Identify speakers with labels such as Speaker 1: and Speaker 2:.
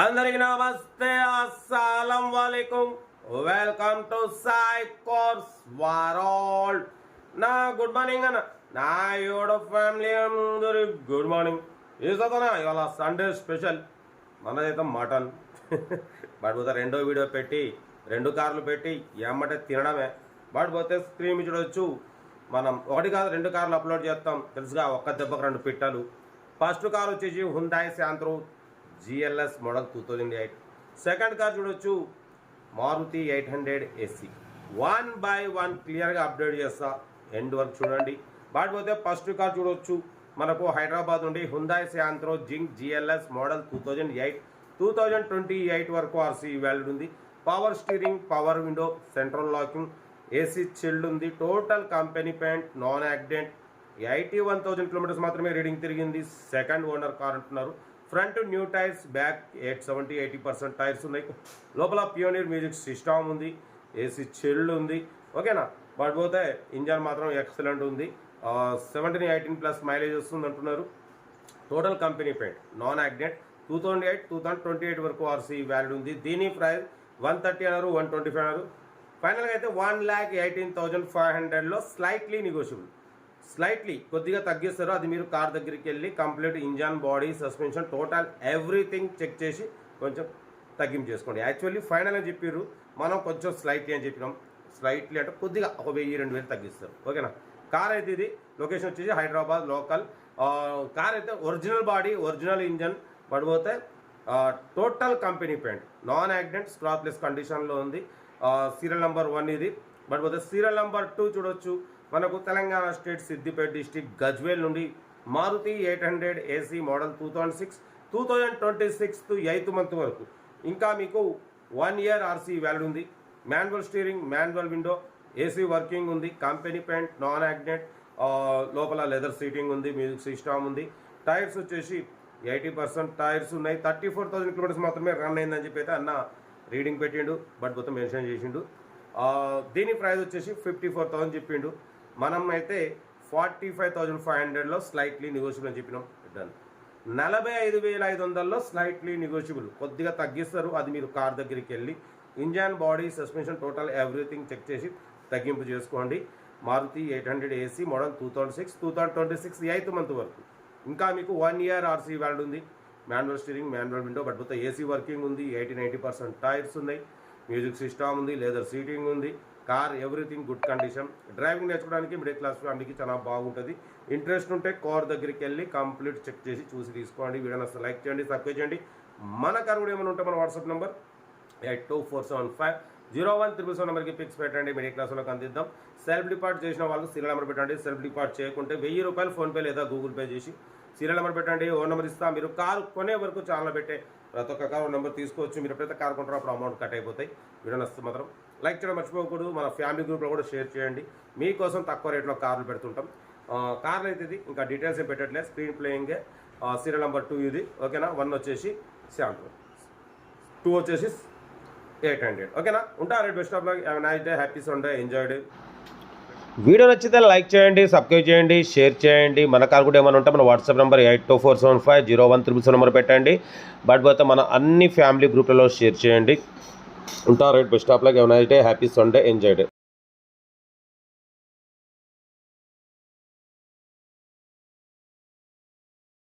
Speaker 1: అందరికి నమస్తే అస్సలం వాలేకుం. Welcome to Sai course world నా గుడ్ మార్నింగ్ అన్న. నా యోడ ఫ్యామిలీ అందరి గుడ్ మార్నింగ్ ఏ చదవనా ఇవాళ సండే స్పెషల్ మనదైతే మటన్. బట్ పోతే రెండో వీడియో పెట్టి రెండు కార్లు పెట్టి ఏమంటే తినడమే. బట్ పోతే స్క్రీన్ చూడొచ్చు. మనం ఒకటి కాదు రెండు కార్లు అప్లోడ్ చేస్తాం. తెలుసుగా ఒక్క దెబ్బకు రెండు పిట్టలు. ఫస్ట్ కార్ వచ్చేసి Hyundai Santro GLS model two thousand eight. Second car చూడొచ్చు. Maruti eight hundred SC one by one క్లియర్గా అప్డేట్ చేస్తా. ఎండ్ వరకు చూడండి. బాటిపోతే ఫస్ట్ కార్ చూడొచ్చు. మనకు హైదరాబాద్ నుండి Hyundai Santro Xing GLS model two thousand eight. Two thousand twenty eight వరకు ఆర్సీ వ్యాలిడ్ ఉంది. Power steering power window central locking AC chilled ఉంది. Total company paint non accident. Eighty one thousand kilometres మాత్రమే reading తిరిగింది. Second owner car అంటున్నారు. Front new tyres back eight seventy eighty percent tyres ఉన్నాయి. లోపల Pioneer music system ఉంది AC chilled ఉంది. ఓకేనా? But పోతే ఇంజన్ మాత్రం ఎక్సలెంట్ ఉంది. సెవెంటీన్ ఎయిటీన్ ప్లస్ మైలేజ్ వస్తుంది అంటున్నారు. Total company paint non accident two thousand eight two thousand twenty eight వరకు ఆర్సీ వ్యాలిడ్ ఉంది. దీని ప్రైస్ వన్ థర్టీ అన్నారు వన్ ట్వంటీ ఫైవ్ అన్నారు ఫైనల్గా అయితే one lakh eighteen thousand five హండ్రెడ్లో స్లైట్లీ నెగోషియబుల్ స్లైట్లీ కొద్దిగా తగ్గిస్తారు అది మీరు కార్ దగ్గరికి వెళ్ళి complete engine body suspension total everything check చేసి కొంచెం తగ్గింపు చేసుకోండి. యాక్చువల్లీ ఫైనల్ అని చెప్పారు మనం కొంచెం స్లైట్లీ అని చెప్పినాం. స్లైట్లీ అంటే కొద్దిగా ఒక వెయ్యి రెండు వేలు తగ్గిస్తారు. ఓకేనా? కార్ అయితే ఇది లొకేషన్ వచ్చేసి హైదరాబాద్ లోకల్. కార్ అయితే ఒరిజినల్ బాడీ ఒరిజినల్ ఇంజన్ పడిపోతే total company paint. Non accident scratchless కండిషన్లో ఉంది. సీరియల్ నెంబర్ వన్ ఇది. బట్ పోతే సీరియల్ నెంబర్ టూ చూడొచ్చు. మనకు తెలంగాణ స్టేట్ సిద్దిపేట డిస్టిక్ గజ్వేల్ నుండి Maruti eight hundred AC model two thousand six two thousand twenty six eighth month వరకు. ఇంకా మీకు వన్ ఇయర్ ఆర్సీ వ్యాలిడ్ ఉంది. Manual steering manual window AC working ఉంది. కంపెనీ పెయింట్ నాన్ యాగ్నెట్ లోపల leather seating ఉంది music system ఉంది. Tyres వచ్చేసి eighty percent tyres ఉన్నాయి. థర్టీ ఫోర్ థౌసండ్ కిలోమీటర్స్ మాత్రమే రన్ అయిందని చెప్పి అయితే అన్న రీడింగ్ పెట్టిండు. బట్ మొత్తం మెన్షన్ చేసిండు. దీని ప్రైస్ వచ్చేసి ఫిఫ్టీ ఫోర్ థౌసండ్ చెప్పిండు. మనం అయితే ఫార్టీ ఫైవ్ థౌసండ్ ఫైవ్ హండ్రెడ్లో స్లైట్లీ నెగోషియబుల్ అని చెప్పినాం. డన్ నలభై ఐదు వేల ఐదు వందల్లో స్లైట్లీ నెగోషియబుల్ కొద్దిగా తగ్గిస్తారు. అది మీరు కార్ దగ్గరికి వెళ్ళి engine body suspension total everything check చేసి తగ్గింపు చేసుకోండి. Maruti eight hundred AC model two thousand six two thousand twenty six eighth month వరకు. ఇంకా మీకు వన్ ఇయర్ ఆర్సీ వ్యాల్డ్ ఉంది. Manual steering manual window but మొత్తం ఏసీ వర్కింగ్ ఉంది. Eighty ninety percent tyres ఉన్నాయి. మ్యూజిక్ సిస్టమ్ ఉంది leather seating ఉంది car everything good condition. Driving నేర్చుకోవడానికి మిడిల్ క్లాస్ ఫ్యామిలీకి చాలా బాగుంటుంది. ఇంట్రెస్ట్ ఉంటే కార్ దగ్గరికి వెళ్ళి కంప్లీట్ చెక్ చేసి చూసి తీసుకోండి. వీడియోని అసలు లైక్ చేయండి సబ్స్క్రైబ్ చేయండి. మన కార్ కూడా ఏమైనా ఉంటే మన WhatsApp number eight two four seven five zero one triple seven నెంబర్కి పిక్స్ పెట్టండి. మిడిల్ క్లాస్ వాళ్ళకి అందిద్దాం. సెల్ఫ్ డిపార్ట్ చేసిన వాళ్ళకి సీరియల్ నెంబర్ పెట్టండి. సెల్ఫ్ డిపార్ట్ చేయకుంటే వెయ్యి రూపాయలు ఫోన్పే లేదా గూగుల్ పే చేసి సీరియల్ నెంబర్ పెట్టండి. ఓ నెంబర్ ఇస్తా. మీరు కారు కొనే వరకు ఛానల్ పెట్టే ప్రతి ఒక్క కారు నెంబర్ తీసుకోవచ్చు. మీరు ఎప్పుడైతే కారు కొంటారో అప్పుడు అమౌంట్ కట్ అయిపోతాయి. వీడియో నచ్చితే మాత్రం లైక్ చేయడం మర్చిపోకూడదు. మన ఫ్యామిలీ గ్రూప్లో కూడా షేర్ చేయండి. మీకోసం తక్కువ రేట్లో కార్లు పెడుతుంటాం. కార్లు అయితే ఇది ఇంకా డీటెయిల్స్ ఏం పెట్టట్లేదు. స్క్రీన్ ప్లేయింగే సీరియల్ నెంబర్ టూ ఇది. ఓకేనా వన్ వచ్చేసి సెవెన్ టూ వచ్చేసి ఎయిట్ హండ్రెడ్ ఓకేనా ఉంటా right best of luck night day happy Sunday enjoy day video నచ్చితే లైక్ చేయండి సబ్స్క్రైబ్ చేయండి షేర్ చేయండి. మన కాల్ కూడా ఏమైనా ఉంటే మన WhatsApp number eight two four seven five zero one triple seven number పెట్టండి. బట్ పోతే మన అన్ని ఫ్యామిలీ గ్రూప్లలో షేర్ చేయండి. ఉంటా right best of luck. Night day happy Sunday enjoy day.